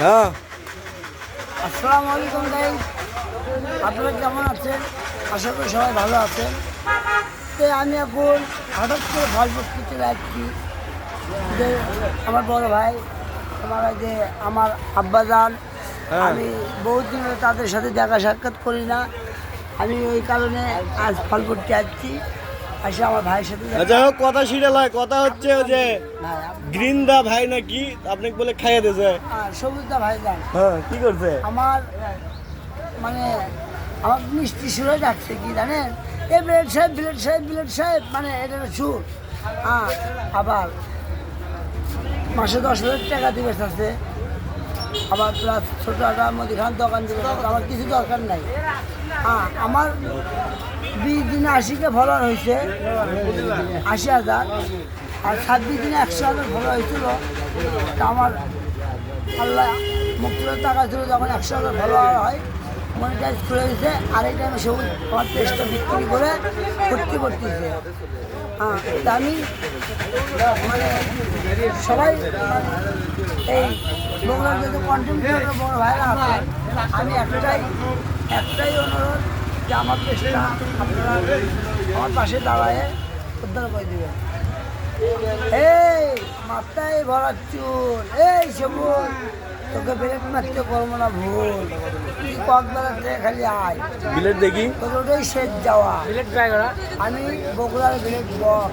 হ্যাঁ। আসসালামু আলাইকুম ভাই। আপনারা কেমন আছেন? আশা করি সবাই ভালো আছেন। তো আমি এখন হঠাৎ করে ফল করতে যাচ্ছি। যে আমার বড় ভাই আমার যে আমার আব্বাজান। হ্যাঁ। আমি বহুত দিন হলো তাদের সাথে দেখা সাক্ষাৎ করি না। আমি ওই কারণে আজ ফল করতে যাচ্ছি। আসে আমার ভাইয়ের সাথে যাই হোক কথা সিরিয়াল লয় কথা হচ্ছে যে ভাই, গ্রিন দা ভাই নাকি আপনাকে বলে খাইয়ে দিয়েছে। আর সবুজদা ভাইজান হ্যাঁ কি করছে? আমার মানে আমার মিষ্টি সুরে ডাকছে কি জানেন? এ বিলেট সাহেব বিলেট সাহেব বিলেট সাহেব মানে এটা সুর। হ্যাঁ আবার মাসে দশ হাজার টাকা দিবে আছে। আবার প্লাস ছোটো একটা মুদিখান দোকান দিবে আমার কিছু দরকার নাই। হ্যাঁ আমার বিশ দিনে আশিকে ফলোয়ার হয়েছে, আশি হাজার। আর ছাব্বিশ দিনে একশো হাজার ফলো হয়েছিল। তা আমার আল্লাহ মুক্তির টাকা ছিল যখন একশো হাজার ফলোয়ার হয় মনিটাইজ খুলে দিয়েছে। আর এই টাইমে সবুজ আমার পেজটা বিক্রি করে ভর্তি করতেছে। হ্যাঁ তা আমি মানে সবাই এই বগুড়ার যদি কন্টেন্ট বড় ভাইরা আমি একটাই একটাই অনুরোধ যে আমার পেজটা আপনারা আমার পাশে দাঁড়ায় উদ্ধার করে দেবেন। এই মাথায় ভরা চুল। এই সবুজ। তোকে ব্রেক মারতে করব না ভুল। তুই কক্সবাজার থেকে খালি আয়। বিলেট দেখি। তোর ওটাই শেষ যাওয়া। বিলেট ট্রাই আমি বগুড়ার ব্রেক বক